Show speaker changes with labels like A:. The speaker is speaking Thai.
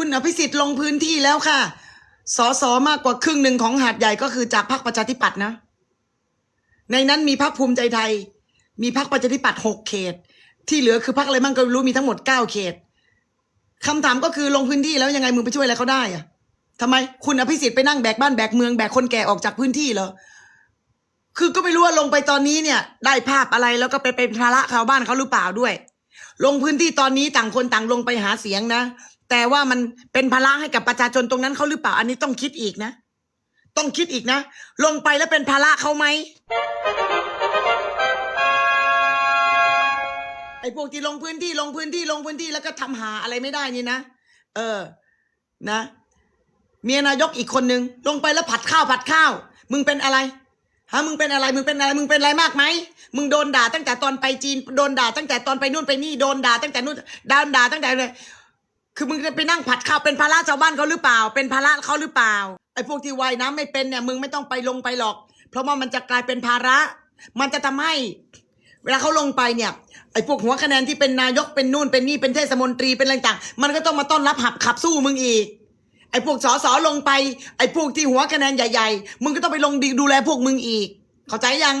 A: คุณอภิสิทธิ์ลงพื้นที่แล้วค่ะสอสอมากกว่าครึ่งหนึ่งของหาดใหญ่ก็คือจากพรรคประชาธิปัตย์นะ ในนั้นมีพรรคภูมิใจไทย มีพรรคประชาธิปัตย์หกเขต ที่เหลือคือพรรคอะไรมั่งก็รู้มีทั้งหมดเก้าเขตคำถามก็คือลงพื้นที่แล้วยังไงมึงไปช่วยอะไรเขาได้อะทำไมคุณอภิสิทธิ์ไปนั่งแบกบ้านแบกเมืองแบกคนแก่ออกจากพื้นที่เหรอคือก็ไม่รู้ว่าลงไปตอนนี้เนี่ย ได้ภาพอะไรแล้วก็ไปเป็นภาระชาวบ้านเขาหรือเปล่าด้วย ลงพื้นที่ตอนนี้ต่างคนต่างลงไปหาเสียงนะ แต่ว่ามันเป็นภาระให้กับประชาชนตรงนั้นเขาหรือเปล่า อันนี้ต้องคิดอีกนะ ต้องคิดอีกนะ ลงไปแล้วเป็นภาระเขาไหมไอ้พวกที่ลงพื้นที่ลงพื้นที่ลงพื้นที่แล้วก็ทำหาอะไรไม่ได้นี่นะ เออ นะ เมียนายกอีกคนนึง ลงไปแล้วผัดข้าวผัดข้าว มึงเป็นอะไรฮะมึงเป็นอะไร มึงเป็นอะไร มึงเป็นอะไรมากไหม มึงโดนด่าตั้งแต่ตอนไปจีน โดนด่าตั้งแต่ตอนไปนู่นไปนี่ โดนด่าตั้งแต่นู่นโดนด่าตั้งแต่เลย คือมึงจะไปนั่งผัดข้าวเป็นภาระชาวบ้านเขาหรือเปล่า เป็นภาระเขาหรือเปล่า ไอ้พวกที่ว่ายน้ำไม่เป็นเนี่ยมึงไม่ต้องไปลงไปหรอก เพราะว่ามันจะกลายเป็นภาระ มันจะทำให้ เวลาเขาลงไปเนี่ยไอ้พวกหัวคะแนนที่เป็นนายกเป็นนู่นเป็นนี่เป็นเทศมนตรีเป็นอะไรต่างมันก็ต้องมาต้อนรับหับขับสู้มึงอีก ไอ้พวกสอสอลงไป ไอ้พวกที่หัวคะแนนใหญ่ๆ มึงก็ต้องไปลงดูแลพวกมึงอีก เข้าใจยัง